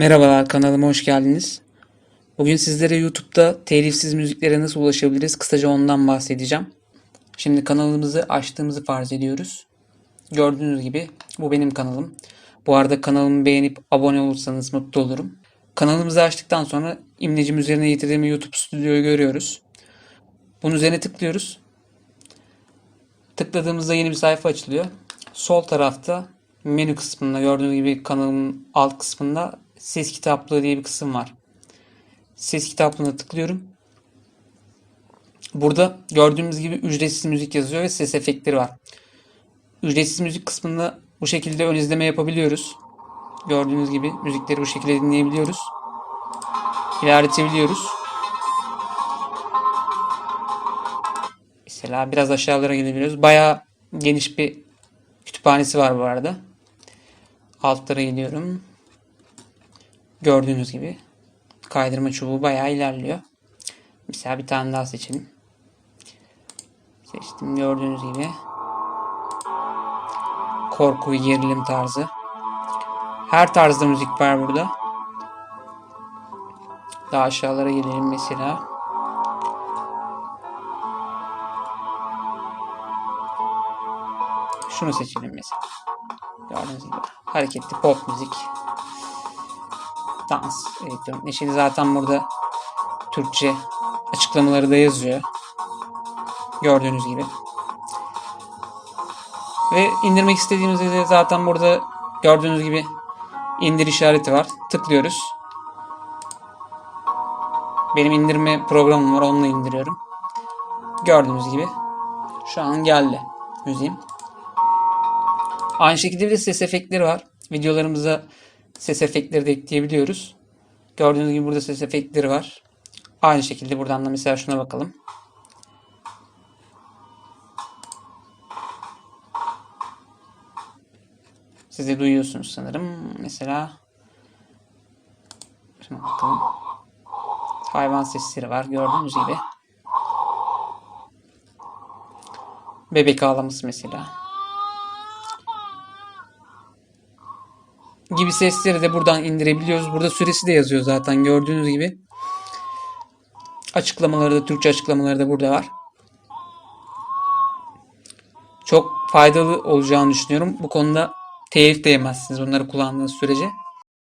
Merhabalar kanalıma hoş geldiniz. Bugün sizlere YouTube'da telifsiz müziklere nasıl ulaşabiliriz kısaca ondan bahsedeceğim. Şimdi kanalımızı açtığımızı farz ediyoruz. Gördüğünüz gibi bu benim kanalım. Bu arada kanalımı beğenip abone olursanız mutlu olurum. Kanalımızı açtıktan sonra imlecim üzerine getirdiğim YouTube stüdyoyu görüyoruz. Bunun üzerine tıklıyoruz. Tıkladığımızda yeni bir sayfa açılıyor. Sol tarafta menü kısmında gördüğünüz gibi kanalımın alt kısmında ses kitaplığı diye bir kısım var. Ses kitaplığına tıklıyorum. Burada gördüğümüz gibi ücretsiz müzik yazıyor ve ses efektleri var. Ücretsiz müzik kısmında bu şekilde ön izleme yapabiliyoruz. Gördüğünüz gibi müzikleri bu şekilde dinleyebiliyoruz. İlerletebiliyoruz. Mesela biraz aşağılara gidebiliyoruz. Bayağı geniş bir kütüphanesi var bu arada. Altlara gidiyorum. Gördüğünüz gibi kaydırma çubuğu bayağı ilerliyor. Mesela bir tane daha seçelim. Seçtim gördüğünüz gibi. Korku, gerilim tarzı. Her tarzda müzik var burada. Daha aşağılara gelelim mesela. Şunu seçelim mesela. Gördüğünüz gibi hareketli pop müzik. Dans, elektronik neşeli zaten burada Türkçe açıklamaları da yazıyor. Gördüğünüz gibi. Ve indirmek istediğimizde de zaten burada gördüğünüz gibi indir işareti var. Tıklıyoruz. Benim indirme programım var. Onunla indiriyorum. Gördüğünüz gibi şu an geldi müziğim. Aynı şekilde bir de ses efektleri var. Videolarımıza ses efektleri de ekleyebiliyoruz. Gördüğünüz gibi burada ses efektleri var. Aynı şekilde buradan da mesela şuna bakalım. Siz de duyuyorsunuz sanırım. Mesela şuna bakalım. Hayvan sesleri var gördüğünüz gibi. Bebek ağlaması mesela. Gibi sesleri de buradan indirebiliyoruz. Burada süresi de yazıyor zaten gördüğünüz gibi. Açıklamaları da Türkçe açıklamaları da burada var. Çok faydalı olacağını düşünüyorum. Bu konuda telif de yemezsiniz bunları kullandığınız sürece.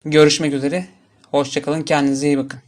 Görüşmek üzere. Hoşçakalın. Kendinize iyi bakın.